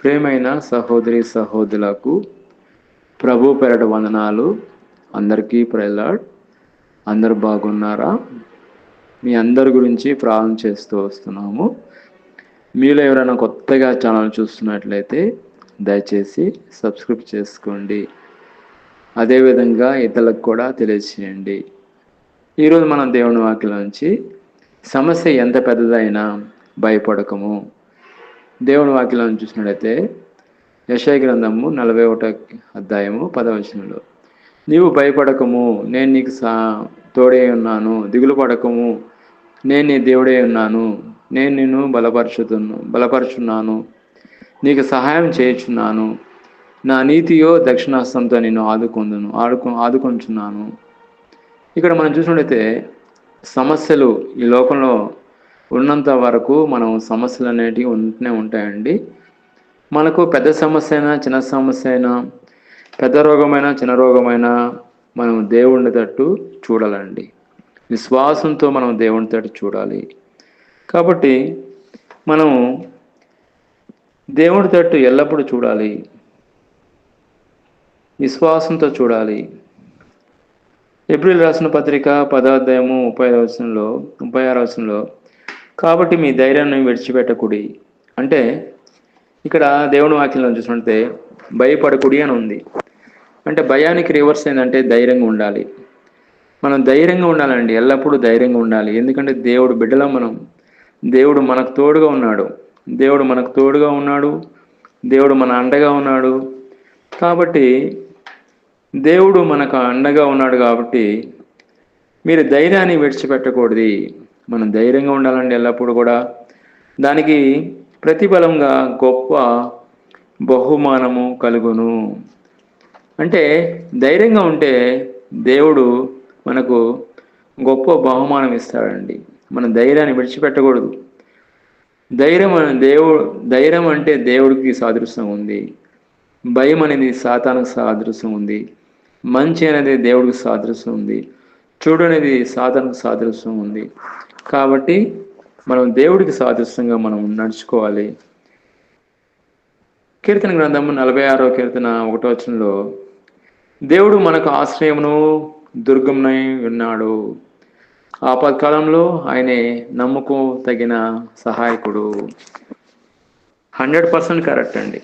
ప్రేమైన సహోదరి సహోదరులకు ప్రభు పెరట వందనాలు. అందరికీ ప్రహ్లాడ్ అందరు బాగున్నారా? మీ అందరి గురించి ప్రార్థన చేస్తూ వస్తున్నాము. మీలో ఎవరైనా కొత్తగా ఛానల్ చూస్తున్నట్లయితే దయచేసి సబ్స్క్రైబ్ చేసుకోండి. అదేవిధంగా ఇతరులకు కూడా తెలియచేయండి. ఈరోజు మనం దేవుని వాక్యం నుంచి సమస్య ఎంత పెద్దదైనా భయపడకము. దేవుని వాక్యాలను చూసినట్లయితే యశయ గ్రంథము నలభై ఒకటో అధ్యాయము పదవచనంలో నీవు భయపడకము నేను నీకు సా తోడే ఉన్నాను దిగులు పడకము నేను నీ దేవుడే ఉన్నాను నేను నిన్ను బలపరచుతున్నా బలపరుచున్నాను నీకు సహాయం చేయుచున్నాను నా నీతియో దక్షిణాస్తంతో నిన్ను ఆదుకొందును ఆడుకు ఆదుకొంచున్నాను. ఇక్కడ మనం చూసినట్లయితే సమస్యలు ఈ లోకంలో ఉన్నంత వరకు మనం సమస్యలు అనేటివి ఉంటూనే ఉంటాయండి. మనకు పెద్ద సమస్య అయినా చిన్న సమస్య అయినా పెద్ద రోగమైనా చిన్న రోగమైనా మనం దేవుని తట్టు చూడాలండి. విశ్వాసంతో మనం దేవుని తట్టు చూడాలి. కాబట్టి మనం దేవుడి తట్టు ఎల్లప్పుడూ చూడాలి. విశ్వాసంతో చూడాలి. ఏప్రిల్ రాసిన పత్రిక పదార్థము ముప్పై ఐదు వచనంలో ముప్పై ఆరు వచనంలో కాబట్టి మీ ధైర్యాన్ని విడిచిపెట్టకుడి. అంటే ఇక్కడ దేవుని వాక్యంలో చూసుకుంటే భయపడకుడి అని ఉంది. అంటే భయానికి రివర్స్ ఏంటంటే ధైర్యంగా ఉండాలి. మనం ధైర్యంగా ఉండాలండి. ఎల్లప్పుడూ ధైర్యంగా ఉండాలి. ఎందుకంటే దేవుడు బిడ్డలో మనం. దేవుడు మనకు తోడుగా ఉన్నాడు. దేవుడు మనకు తోడుగా ఉన్నాడు. దేవుడు మన అండగా ఉన్నాడు. కాబట్టి దేవుడు మనకు అండగా ఉన్నాడు కాబట్టి మీరు ధైర్యాన్ని విడిచిపెట్టకూడదు. మనం ధైర్యంగా ఉండాలండి ఎల్లప్పుడూ కూడా. దానికి ప్రతిఫలంగా గొప్ప బహుమానము కలుగును. అంటే ధైర్యంగా ఉంటే దేవుడు మనకు గొప్ప బహుమానం ఇస్తాడండి. మన ధైర్యాన్ని విడిచిపెట్టకూడదు. ధైర్యం దేవుడు ధైర్యం అంటే దేవుడికి సాదృశ్యం ఉంది. భయం అనేది సాతానికి సాదృశ్యం ఉంది. మంచి అనేది దేవుడికి సాదృశ్యం ఉంది. చూడనిది సాధనకు సాదృశ్యం ఉంది. కాబట్టి మనం దేవుడికి సాదృశ్యంగా మనం నడుచుకోవాలి. కీర్తన గ్రంథము నలభై ఆరో కీర్తన ఒకటో వచనంలో దేవుడు మనకు ఆశ్రయమును దుర్గమునై ఉన్నాడు. ఆపత్కాలంలో ఆయనే నమ్ముకు తగిన సహాయకుడు. హండ్రెడ్ పర్సెంట్ కరెక్ట్ అండి.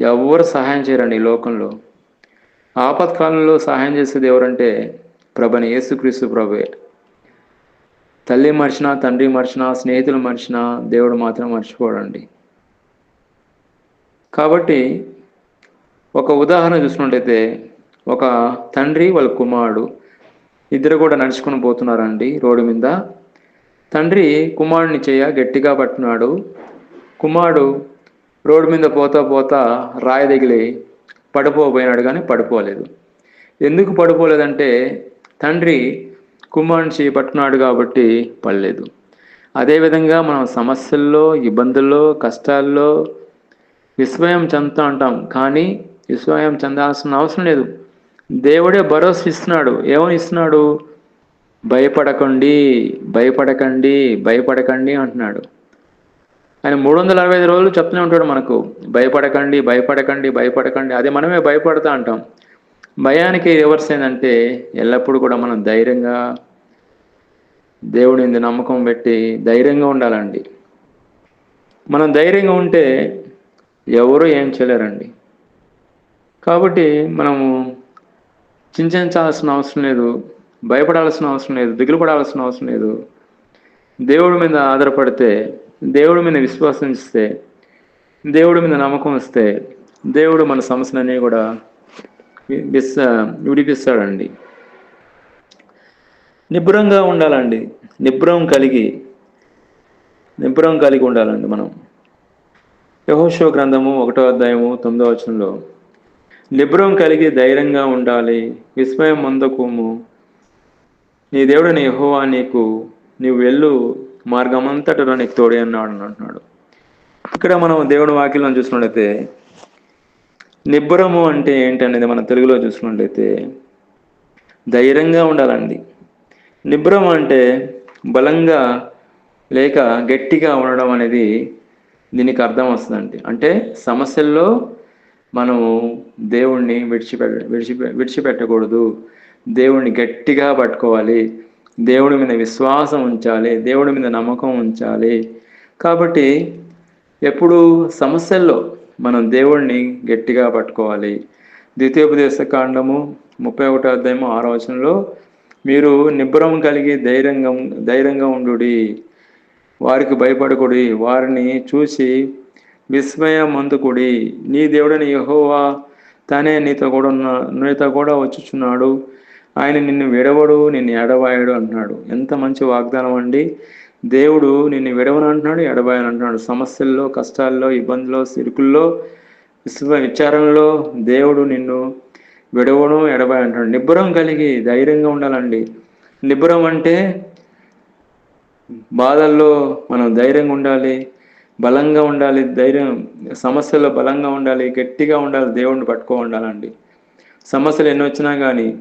ఎవరు సహాయం చేయరండి ఈ లోకంలో. ఆపత్కాలంలో సహాయం చేసేది ఎవరంటే ప్రభని యేసుక్రీస్తు ప్రభే. తల్లి మర్చిన తండ్రి మర్చిన స్నేహితులు మర్చిన దేవుడు మాత్రం మర్చిపోడండి. కాబట్టి ఒక ఉదాహరణ చూసినట్టయితే ఒక తండ్రి వాళ్ళ కుమారుడు ఇద్దరు కూడా నడుచుకుని పోతున్నారండి రోడ్డు మీద. తండ్రి కుమారుడిని చేయ గట్టిగా పట్టున్నాడు కుమారుడు రోడ్డు మీద పోతా పోతా రాయి తగిలి పడిపోబోయినాడు కానీ పడిపోలేదు. ఎందుకు పడిపోలేదంటే తండ్రి కుమారుని చేపట్టున్నాడు కాబట్టి పడలేదు. అదేవిధంగా మనం సమస్యల్లో ఇబ్బందుల్లో కష్టాల్లో విస్మయం చెందుతూ ఉంటాం. కానీ విస్మయం చెందాల్సిన అవసరం లేదు. దేవుడే భరోసా ఇస్తున్నాడు. ఏమని ఇస్తున్నాడు? భయపడకండి భయపడకండి భయపడకండి అంటున్నాడు. ఆయన మూడు వందల అరవై ఐదు రోజులు చెప్తూనే ఉంటాడు మనకు. భయపడకండి భయపడకండి భయపడకండి. అదే మనమే భయపడతా అంటాం భయానికి రివర్స్ ఏంటంటే ఎల్లప్పుడూ కూడా మనం ధైర్యంగా దేవుడి నమ్మకం పెట్టి ధైర్యంగా ఉండాలండి. మనం ధైర్యంగా ఉంటే ఎవరు ఏం చేయలేరండి. కాబట్టి మనము చింతించాల్సిన అవసరం లేదు భయపడాల్సిన అవసరం లేదు దిగులు పడాల్సిన అవసరం లేదు. దేవుడి మీద ఆధారపడితే దేవుడి మీద విశ్వాసం ఇస్తే దేవుడి మీద నమ్మకం ఇస్తే దేవుడు మన సమస్యలన్నీ కూడా విడిపిస్తాడండి. నిబ్బరంగా ఉండాలండి. నిబ్బరం కలిగి నిబ్బరం కలిగి ఉండాలండి మనం. యహోశో గ్రంథము ఒకటో అధ్యాయము తొమ్మిదో వచనంలో నిబ్రం కలిగి ధైర్యంగా ఉండాలి విస్మయం అందకుము నీ దేవుడిని యహోవా నీకు నీవు వెళ్ళు మార్గమంతటలో నీకు తోడే అన్నాడు అంటున్నాడు. ఇక్కడ మనం దేవుడి వాక్యం చూసినట్లయితే నిబ్బరము అంటే ఏంటనేది మన తెలుగులో చూసుకున్నట్లయితే ధైర్యంగా ఉండాలండి. నిబ్రం అంటే బలంగా లేక గట్టిగా ఉండడం అనేది దీనికి అర్థం వస్తుందండి. అంటే సమస్యల్లో మనము దేవుణ్ణి విడిచిపెట్ట విడిచిపె విడిచిపెట్టకూడదు. దేవుణ్ణి గట్టిగా పట్టుకోవాలి. దేవుడి మీద విశ్వాసం ఉంచాలి. దేవుడి మీద నమ్మకం ఉంచాలి. కాబట్టి ఎప్పుడు సమస్యల్లో మనం దేవుణ్ణి గట్టిగా పట్టుకోవాలి. ద్వితీయోపదేశ కాండము ముప్పై ఒకటో అధ్యాయము ఆరో వచనంలో మీరు నిబ్బరం కలిగి ధైర్యంగా ధైర్యంగా ఉండుడి వారికి భయపడకుడి వారిని చూసి విస్మయమందుకుడి నీ దేవుడని యహోవా తానే నీతో కూడా ఉన్న నీతో కూడా వచ్చుచున్నాడు. ఆయన నిన్ను విడవడు నిన్ను ఎడవాయడు అంటున్నాడు ఎంత మంచి వాగ్దానం అండి. దేవుడు నిన్ను విడవను అంటున్నాడు ఎడబాయని అంటున్నాడు సమస్యల్లో కష్టాల్లో ఇబ్బందుల్లో సిరుకుల్లో విశ్వ విచారంలో దేవుడు నిన్ను విడవను ఎడబాయి అంటున్నాడు నిబ్బరం కలిగి ధైర్యంగా ఉండాలండి. నిబ్బరం అంటే బాధల్లో మనం ధైర్యంగా ఉండాలి బలంగా ఉండాలి ధైర్యం సమస్యల్లో బలంగా ఉండాలి గట్టిగా ఉండాలి దేవుడిని పట్టుకో ఉండాలండి. సమస్యలు ఎన్ని వచ్చినా కానీ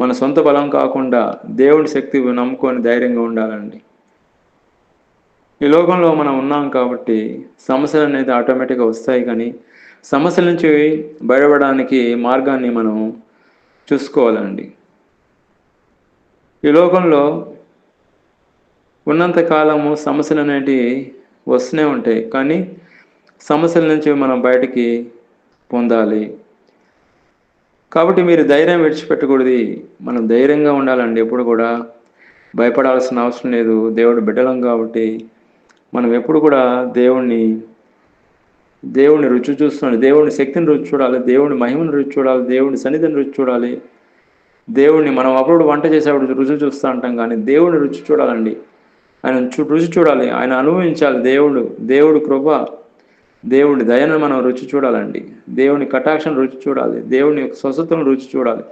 మన సొంత బలం కాకుండా దేవుడి శక్తి నమ్ముకొని ధైర్యంగా ఉండాలండి. ఈ లోకంలో మనం ఉన్నాం కాబట్టి సమస్యలు అనేది ఆటోమేటిక్గా వస్తాయి కానీ సమస్యల నుంచి బయటపడడానికి మార్గాన్ని మనం చూసుకోవాలండి. ఈ లోకంలో ఉన్నంత కాలము సమస్యలు అనేటివి వస్తూనే ఉంటాయి కానీ సమస్యల నుంచి మనం బయటికి పొందాలి. కాబట్టి మీరు ధైర్యం విడిచిపెట్టకూడదు. మనం ధైర్యంగా ఉండాలండి. ఎప్పుడు కూడా భయపడాల్సిన అవసరం లేదు. దేవుడు బిడ్డలం కాబట్టి మనం ఎప్పుడు కూడా దేవుణ్ణి దేవుని రుచి చూస్తున్నాడు దేవుని శక్తిని రుచి చూడాలి దేవుని మహిమను రుచి చూడాలి దేవుని సన్నిధిని రుచి చూడాలి. దేవుణ్ణి మనం అప్పుడు వంట చేసేప్పుడు రుచి చూస్తూ ఉంటాం కానీ దేవుని రుచి చూడాలండి. ఆయన రుచి చూడాలి ఆయన అనుభవించాలి దేవుడు దేవుడు కృప దేవుడి దయను మనం రుచి చూడాలండి. దేవుని కటాక్షను రుచి చూడాలి దేవుని యొక్క స్వస్థతను రుచి చూడాలి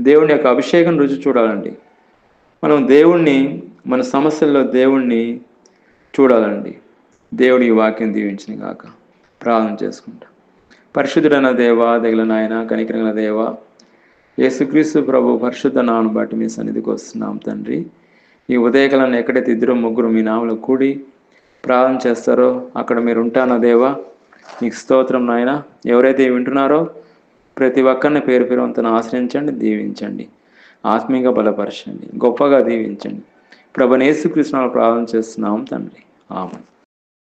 దేవుని యొక్క అభిషేకం రుచి చూడాలండి. మనం దేవుణ్ణి మన సమస్యల్లో దేవుణ్ణి చూడాలండి. దేవుడి వాక్యం దీవించిన గాక. ప్రార్థన చేసుకుంటా. పరిశుద్ధుడైన దేవ దగిల నాయన కనికరగల దేవ యేసుక్రీస్తు ప్రభు పరిశుద్ధ నాను బట్టి మీ సన్నిధికి వస్తున్నాం తండ్రి. ఈ ఉదయకాలను ఎక్కడైతే ఇద్దరు ముగ్గురు మీ నామలు కూడి ప్రార్థన చేస్తారో అక్కడ మీరు ఉంటానా దేవా? నీకు స్తోత్రం నాయన. ఎవరైతే వింటున్నారో ప్రతి ఒక్కరిని పేరు పేరు అంతను ఆశ్రయించండి దీవించండి. ఆత్మీయంగా బలపరచండి. గొప్పగా దీవించండి. ప్రభనేసు యేసుకృష్ణ ప్రార్థన చేస్తున్నాం తండ్రి. ఆమె